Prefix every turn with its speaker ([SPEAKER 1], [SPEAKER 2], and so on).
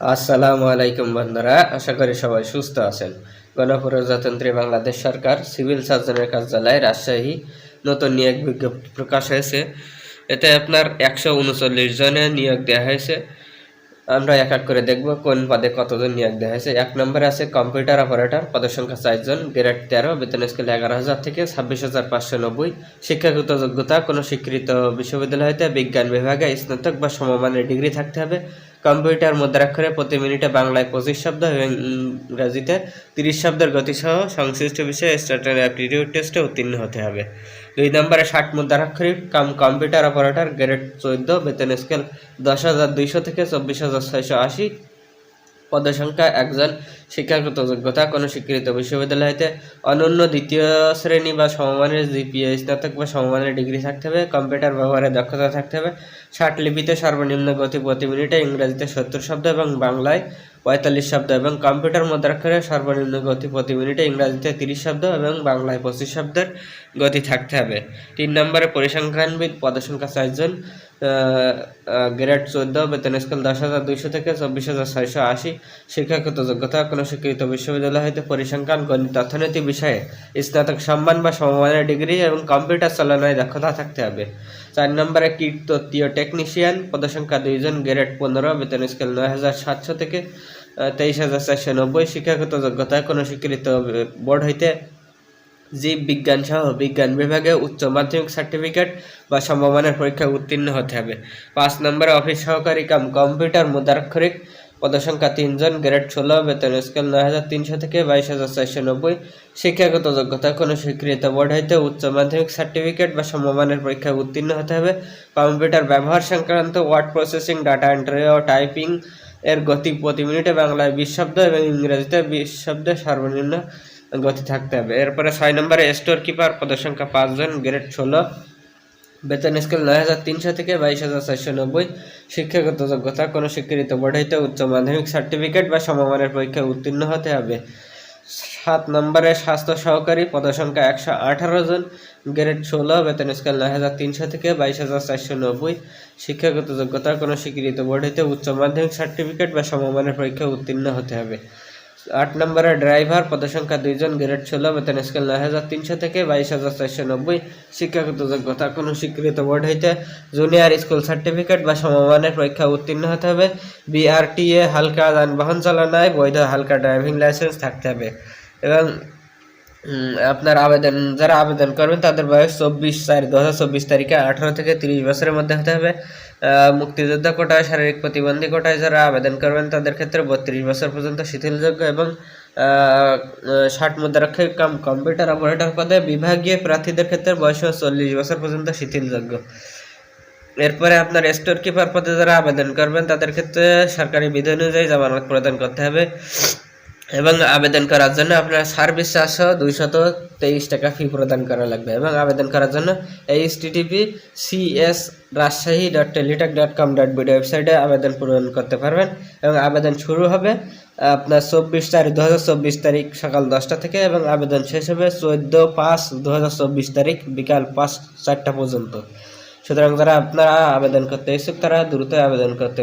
[SPEAKER 1] আসসালামু আলাইকুম বন্ধুরা, আশা করি সবাই সুস্থ আছেন। গণপ্রজাতন্ত্রী বাংলাদেশ সরকার সিভিল সার্জনের কার্যালয়ে রাজশাহী নতুন নিয়োগ বিজ্ঞপ্তি প্রকাশ হয়েছে। এতে আপনার একশো উনচল্লিশ জনের নিয়োগ দেওয়া হয়েছে। আমরা এক এক করে দেখব কোন পদে কতজন নিয়োগ দেওয়া হয়েছে। এক নম্বরে আছে কম্পিউটার অপারেটর, পদের সংখ্যা চারজন গ্রেড তেরো, বেতন স্কেল এগারো হাজার থেকে ছাব্বিশ হাজার পাঁচশো নব্বই। শিক্ষাগত যোগ্যতা, কোনো স্বীকৃত বিশ্ববিদ্যালয় হতে বিজ্ঞান বিভাগে স্নাতক বা সমমানের ডিগ্রি থাকতে হবে। কম্পিউটার মুদ্রাক্ষরে প্রতি মিনিটে বাংলায় পঁচিশ শব্দ এবং ইংরাজিতে তিরিশ শব্দের গতিসহ সংশ্লিষ্ট বিষয়ে স্টার্টার অ্যাপটিটিউড টেস্টে উত্তীর্ণ হতে হবে। দুই নম্বরে ষাট মুদ্রাক্ষরিক কাম কম্পিউটার অপারেটর গ্রেড চোদ্দ, বেতন স্কেল দশ হাজার দুইশো থেকে চব্বিশ হাজার ছয়শো আশি। পদের সংখ্যা একজন শিক্ষাগত যোগ্যতা, কোনো স্বীকৃত বিশ্ববিদ্যালয় হতে অনন্য দ্বিতীয় শ্রেণি বা সমমানের জিপিএ, স্নাতক বা সমমানের ডিগ্রি থাকতে হবে, কম্পিউটার ব্যবহারে দক্ষতা থাকতে হবে। ষাট লিপিতে সর্বনিম্ন গতি প্রতি মিনিটে ইংরেজিতে সত্তর শব্দ এবং বাংলায় পঁয়তাল্লিশ শব্দ এবং কম্পিউটার মুদ্রাক্ষরে সর্বনিম্ন গতি প্রতি মিনিটে ইংরাজিতে তিরিশ শব্দ এবং বাংলায় পঁচিশ শব্দের গতি থাকতে হবে। তিন নম্বরে পরিসংখ্যানবিদ পদসংখ্যা চারজন গ্রেড চোদ্দ, বেতন স্কেল দশ হাজার দুইশো থেকে চব্বিশ হাজার ছয়শো আশি, শিক্ষাগত যোগ্যতা কোনো স্বীকৃত বিশ্ববিদ্যালয় হইতে পরিসংখ্যান, গণিত, অর্থনীতি বিষয়ে স্নাতক সম্মান বা সমমানের ডিগ্রি এবং কম্পিউটার চালানোয় দক্ষতা থাকতে হবে। চার নম্বরে কীট তত্ত্বীয় টেকনিশিয়ান, পদসংখ্যা দুইজন, গ্রেড পনেরো, বেতন স্কেল নয় হাজার সাতশো থেকে তেইশ হাজার চারশো নব্বই শিক্ষাগত যোগ্যতা কোনো স্বীকৃত বোর্ড হইতে জীব বিজ্ঞান সহ বিজ্ঞান বিভাগে উচ্চ মাধ্যমিক সার্টিফিকেট বা সমমানের পরীক্ষা উত্তীর্ণ হতে হবে। পাঁচ নম্বরে অফিস সহকারী কাম কম্পিউটার মুদ্রাক্ষরিক পদসংখ্যা তিনজন, গ্রেড ষোলো, বেতন স্কেল নয় হাজার তিনশো থেকে বাইশ হাজার চারশো নব্বই। শিক্ষাগত যোগ্যতা কোনো স্বীকৃত বোর্ড হইতে উচ্চ মাধ্যমিক সার্টিফিকেট বা সমমানের পরীক্ষায় উত্তীর্ণ হতে হবে। কম্পিউটার ব্যবহার সংক্রান্ত ওয়ার্ড প্রসেসিং, ডাটা এন্ট্রি ও টাইপিং এর গতি প্রতি মিনিটে বাংলায় বিশ শব্দ এবং ইংরেজিতে বিশ শব্দে সর্বনিম্ন গতি থাকতে হবে। এরপরে ছয় নম্বরে স্টোর কিপার পদের সংখ্যা পাঁচজন, গ্রেড ষোলো বেতন স্কেল নয় হাজার তিনশো থেকে বাইশ হাজার চারশো নব্বই, শিক্ষাগত যোগ্যতা কোনো স্বীকৃত বোর্ড উচ্চ মাধ্যমিক সার্টিফিকেট বা সমমানের পরীক্ষায় উত্তীর্ণ হতে হবে। সাত নম্বরে স্বাস্থ্য সহকারী, পদসংখ্যা একশো আঠারো জন, গ্রেড ষোলো, বেতন স্কেল নয় হাজার তিনশো থেকে বাইশ হাজার চারশো নব্বই, শিক্ষাগত যোগ্যতা কোনো স্বীকৃত বোর্ড হইতে উচ্চ মাধ্যমিক সার্টিফিকেট বা সমমানের পরীক্ষায় উত্তীর্ণ হতে হবে। আট নম্বরে ড্রাইভার, পদসংখ্যা দুইজন, গ্রেড ষোলো, বেতন স্কেল নয় হাজার তিনশো থেকে বাইশ হাজার চারশো নব্বই। শিক্ষাগত যোগ্যতা, কোনো স্বীকৃত বোর্ড হইতে জুনিয়র স্কুল সার্টিফিকেট বা সমমানের পরীক্ষা উত্তীর্ণ হতে হবে। বিআরটিএ, হালকা যানবাহন চালানায় বৈধ হালকা ড্রাইভিং লাইসেন্স থাকতে হবে। এবং আপনার আবেদন, যারা আবেদন করবেন তাদের বয়স চব্বিশ চার, দু হাজার চব্বিশ তারিখে আঠারো থেকে তিরিশ বছরের মধ্যে হতে হবে। মুক্তিযোদ্ধা কোটায়, শারীরিক প্রতিবন্ধী কোটায় যারা আবেদন করবেন তাদের ক্ষেত্রে বত্রিশ বছর পর্যন্ত শিথিলযোগ্য এবং ষাট মুদ্রাক্ষরিক কাম, কম্পিউটার অপারেটর পদে বিভাগীয় প্রার্থীদের ক্ষেত্রে বয়স চল্লিশ বছর পর্যন্ত শিথিলযোগ্য। এরপরে আপনার স্টোর কিপার পদে যারা আবেদন করবেন তাদের ক্ষেত্রে সরকারি বিধি অনুযায়ী জামানত প্রদান করতে হবে। এবং আবেদন করার জন্য আপনার সার্ভিস চারশো, দুইশত, তেইশ টাকা ফি প্রদান করা লাগবে। এবং আবেদন করার জন্য H TTP CS Rajshahi dot Teletalk dot com dot BD ওয়েবসাইটে আবেদন পূরণ করতে পারবেন। এবং আবেদন শুরু হবে, আপনার চব্বিশ তারিখ দু হাজার চব্বিশ তারিখ সকাল দশটা থেকে এবং আবেদন শেষ হবে চোদ্দ পাঁচ দু তারিখ বিকাল পাঁচ, চারটা পর্যন্ত। সুতরাং যারা আপনারা আবেদন করতে ইচ্ছুক, তারা দ্রুত আবেদন করতে